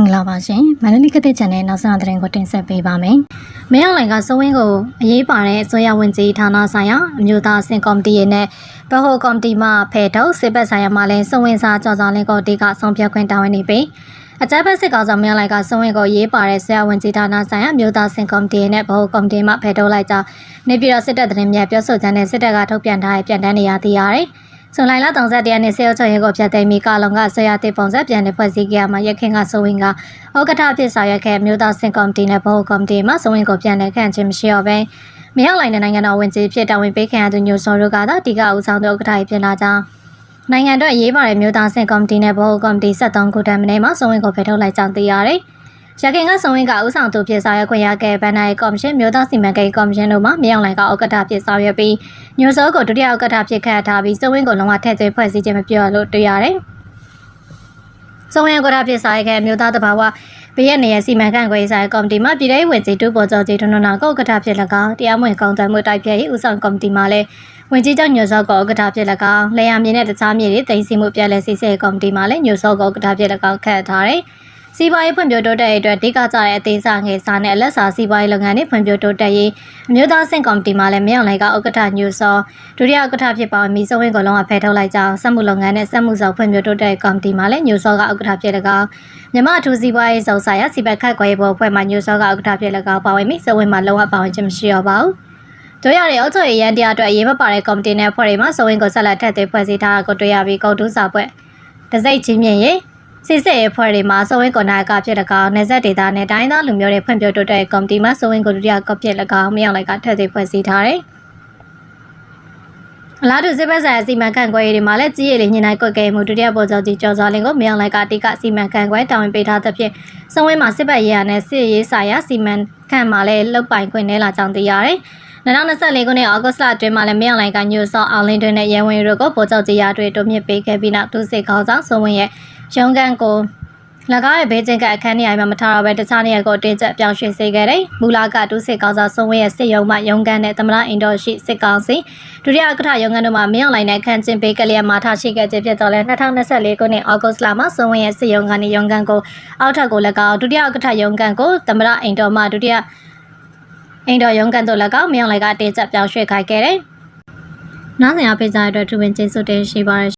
္ဂလာပါရှင်မန္တလေးကတဲ့ channel နောက်ဆုံးသတင်းကိုတင်ဆက်ပေးပါမယ်။မင်းအောင်လိုင်ကစုံဝင်းကိုအရေးပါတဲ့အစိုးရဝန်ကြီးဌာနဆိုင်ရာအမျိုးသားအဆင့်ကော်မတီရဲ့နဲ့ဗဟိုကော်မတီမှဖယ်ထုတ်စစ်ဘက်ဆိုင်ရာမှလည်းစုံဝင်းစာကြော်ဆောင်လင်းကော်တီကဆုံးဖြတ်ခွင့်တာဝန်နေပြီးအကြမ်းဖက်စစ်ကောင်ဆောင်မင်းအောင်လိုင်ကစုံဝင်းကိုအရေးပါတဲ့ဆရာဝန်ကြီးဌာနဆိုင်ရာအမျိုးသားအဆင့်ကော်မတီရဲ့နဲ့ဗဟိုကော်မတီမှဖယ်ထုတ်လိုက်ကြောင်းနေပြည်တော်စစ်တပ်သတင်းမြတ်ပြောဆိုချက်နဲ့စစ်တပ်ကထုတ်ပြန်ထားတဲ့ပြန်တမ်းနေရသိရတယ်။ ဇွန်လ30ရက်နေ့ဆေးအုပ်ချုပ်ရေးကိုဖျက်သိမ်းပြီးကာလုံကဆရာတစ်ပုံစံပြန်လည်ဖွဲ့စည်းကြရမှာရခင်ကဆိုဝင်ကဥက္ကဋ္ဌဖြစ်ဆောင်ရွက်ခဲ့မြို့သားစင်ကော်မတီနဲ့ဗဟိုကော်မတီမှဆိုဝင်ကိုပြန်လည်ခန့်ခြင်းမရှိတော့ဘဲမရောက်လိုက်တဲ့နိုင်ငံတော်ဝင်ကြီးဖြစ်တာဝန်ပေးခံရသူညိုစောတို့ကသာတိကဦးဆောင်တဲ့ဥက္ကဋ္ဌဖြစ်လာကြောင်းနိုင်ငံတော်အရေးပါတဲ့မြို့သားစင်ကော်မတီနဲ့ဗဟိုကော်မတီ73ခုတန်းမင်းမှဆိုဝင်ကိုဖယ်ထုတ်လိုက်ကြောင်းသိရတယ် ရခင်ကဆိုဝင်ကဦးဆောင်သူဖြစ်ဆောင်ရွက်ခွင့်ရခဲ့ဗန်နိုင်ကော်မရှင်မြို့သားစီမံကိန်းကော်မရှင်တို့မှမြောက်လိုင်ကဥက္ကဋ္ဌဖြစ်ဆောင်ရွက်ပြီးညိုစောကိုဒုတိယဥက္ကဋ္ဌဖြစ်ခန့်ထားပြီးဆိုဝင်ကိုလုံးဝထည့်သွင်းဖွဲ့စည်းခြင်းမပြုရလို့တွေ့ရတယ်။စုံရဥက္ကဋ္ဌဖြစ်ဆောင်ရွက်ခဲ့မြို့သားတဘာဝဘေးရနေရစီမံခန့်ခွဲဆိုင်ကော်မတီမှပြည်ထောင်ဝင်ကြီးတူပေါ်ကျော်ကြီးထွန်းထွန်းနာကိုဥက္ကဋ္ဌဖြစ်၎င်းတရားမဝင်ကောင်းတမ်းမှုတိုက်ဖျက်ရေးဦးဆောင်ကော်မတီမှလည်းဝင်ကြီးချုပ်ညိုစောကိုဥက္ကဋ္ဌဖြစ်၎င်းလေယာမြေနဲ့တခြားမြေတွေတင်စီမှုပြည်လဲစီစစ်ကော်မတီမှလည်းညိုစောကိုဥက္ကဋ္ဌဖြစ်၎င်းခန့်ထားတယ်။ စီးပွားရေးဖွံ့ဖြိုးတိုးတက်ရေးအတွက်အဓိကကျတဲ့အသေးစားငယ်စားနဲ့အလက်စားစီးပွားရေးလုပ်ငန်းတွေဖွံ့ဖြိုးတိုးတက်ရေးအမျိုးသားစင်ကော်မတီမှလည်းမြောင်လိုက်ကဥက္ကဋ္ဌညိုစောဒုတိယဥက္ကဋ္ဌဖြစ်ပါမီစုံဝင်းကိုလုံးဝဖယ်ထုတ်လိုက်ကြောင်းစက်မှုလုပ်ငန်းနဲ့စက်မှုဆောင်ဖွံ့ဖြိုးတိုးတက်ရေးကော်မတီမှလည်းညိုစောကဥက္ကဋ္ဌဖြစ်၎င်းမြမအထူးစီးပွားရေးစုံဆိုင်ရာစီပက်ခတ်ခွဲပေါ်အဖွဲ့မှညိုစောကဥက္ကဋ္ဌဖြစ်၎င်းပါဝင်ပြီးစုံဝင်းမှလုံးဝပါဝင်ခြင်းမရှိတော့ပါဘူးတို့ရတဲ့အုပ်ချုပ်ရေးရန်တရားအတွက်အရေးမပါတဲ့ကော်မတီနဲ့ဖွဲ့တွေမှာစုံဝင်ကိုဆက်လက်ထက်သွင်းဖွဲ့စည်းထားတာကိုတွေ့ရပြီးကုတ်တူးစာပွဲတစိတ်ချင်းမြင့်ရေး စစ်စစ်ရေးဖွဲ့တွေမှာစုံဝင်ကိုနာကဖြစ်၎င်းနေဆက်ဒေတာနဲ့တိုင်းသားလူမျိုးတွေဖွံ့ဖြိုးတိုးတက်ရေးကော်မတီမှာစုံဝင်ကိုဒုတိယကော်ဖြစ်၎င်းမြောက်လိုက်ကထက်သွင်းဖွဲ့စည်းထားတယ်အလားတူစစ်ဘက်ဆိုင်ရာစီမံခန့်ခွဲရေးတွေမှာလည်းကြီးရည်လေးညှိနှိုင်းကွက်ကဲမှုဒုတိယပေါ်ကျော်ကြီးကျော်စောလင်းကိုမြောင်လိုက်ကတိကစီမံခန့်ခွဲတာဝန်ပေးထားသဖြင့်စုံဝင်းမှာစစ်ဘက်ရေးရနဲ့စစ်ရေးဆိုင်ရာစီမံခန့်မှာလည်းလုတ်ပိုင်ခွင့်နဲ့လာကြောင်းသိရတယ်။2024ခုနှစ်ဩဂုတ်လအတွင်းမှာလည်းမြောင်လိုက်ကညိုစောအောင်လင်းတွင်နဲ့ရဲဝင်တို့ကိုပေါ်ကျော်ကြီးရတွေတိုးမြင့်ပေးခဲ့ပြီးနောက်သူစစ်ခေါင်းဆောင်စုံဝင်းရဲ့ ရုံးခန်းကို၎င်းရဲ့ဘေးကျင်းကအခန်းနေရာမှာမထားတော့ပဲတခြားနေရာကိုတင်ကျပ်ပြောင်းရွှေ့စေခဲ့တယ်။မူလာကတူးစစ်ကောင်းစားဆုံးဝင်းရဲ့စစ်ရုံမှရုံကန်နဲ့သမရအင်ဒိုရှိစစ်ကောင်စီဒုတိယဥက္ကဋ္ဌရုံကန်တို့မှာမင်းအောင်လိုင်းနဲ့ခန့်ချင်းပေးကလေးမှာထားရှိခဲ့ခြင်းဖြစ်တော်လဲ2024ခုနှစ်ဩဂုတ်လမှာဆုံးဝင်းရဲ့စစ်ရုံကန်နဲ့ရုံကန်ကိုအောက်ထပ်ကို၎င်းဒုတိယဥက္ကဋ္ဌရုံကန်ကိုသမရအင်ဒိုမှဒုတိယအင်ဒိုရုံကန်တို့၎င်းမင်းအောင်လိုင်းကတင်ကျပ်ပြောင်းရွှေ့ခိုင်းခဲ့တယ်။နောက်ဆင်အဖေးကြတဲ့အတွက်သူဝင်ကျေးဇူးတင်ရှိပါတယ်